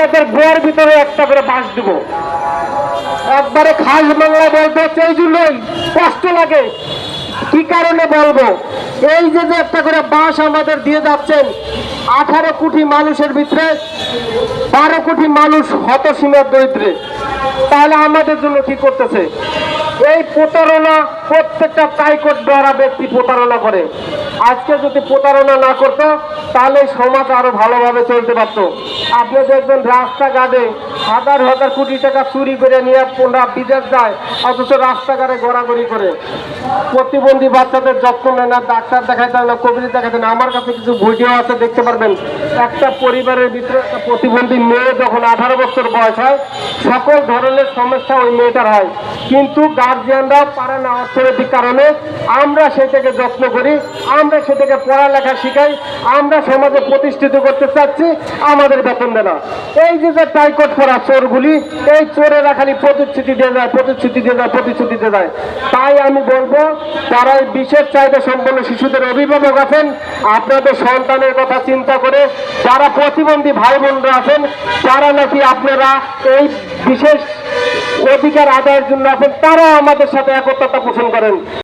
আপনাদের বইয়ের ভিতরে একটা করে বাঁশ দিব। একবারে খাস বাংলায় বলতে এই জন্যই কষ্ট লাগে। কি কারণে বলব? এই যে যে একটা করে বাঁশ আমাদের দিয়ে যাচ্ছেন, আঠারো কোটি মানুষের ভিতরে বারো কোটি মানুষ হতসীমার দরিদ্রে। তাহলে আমাদের জন্য কি করতেছে? এই প্রতারণা প্রত্যেকটা টাইকট দ্বারা ব্যক্তি প্রতারণা করে। আজকে যদি প্রতারণা না করতো, তাহলে সমাজ আরও ভালোভাবে চলতে পারতো। আপনি দেখবেন রাস্তাঘাটে হাজার হাজার কোটি টাকা চুরি করে নিয়ে পনেরো বিদেশ যায়, অথচ রাস্তাঘাটে গড়াগড়ি করে। প্রতিবন্ধী বাচ্চাদের যত্ন নেয় না, ডাক্তার হয় না, কবির দেখাতে না। আমার কাছে কিছু ভিডিও আছে, দেখতে পারবেন। একটা পরিবারের ভিতরে একটা প্রতিবন্ধী মেয়ে যখন আঠারো বছর বয়স হয়, সকল ধরনের সমস্যা ওই মেয়েটার হয়। কিন্তু গার্জিয়ানরা পারে না অর্থনৈতিক কারণে আমরা সেটাকে যত্ন করি, আমরা সেটাকে পড়ালেখা শিখাই, আমরা সমাজে প্রতিষ্ঠিত করতে চাচ্ছি, আমাদের বেতন দেয় না এই যে যে টাইকট করা চোরগুলি, এই চোরেরা খালি প্রতিশ্রুতি দিয়ে যায়, প্রতিশ্রুতি দিয়ে যায়, প্রতিশ্রুতি দিয়ে যায়। তাই আমি বলব যারা এই বিশেষ চাহিদা সম্পন্ন শিশুদের অভিভাবক আছেন, আপনাদের সন্তানের কথা চিন্তা করে যারা প্রতিবন্ধী ভাই বোনরা আছেন, তারা নাকি আপনারা এই বিশেষ অধিকার আদায়ের জন্য এখন তারা আমাদের সাথে একত্রতা পোষণ করেন।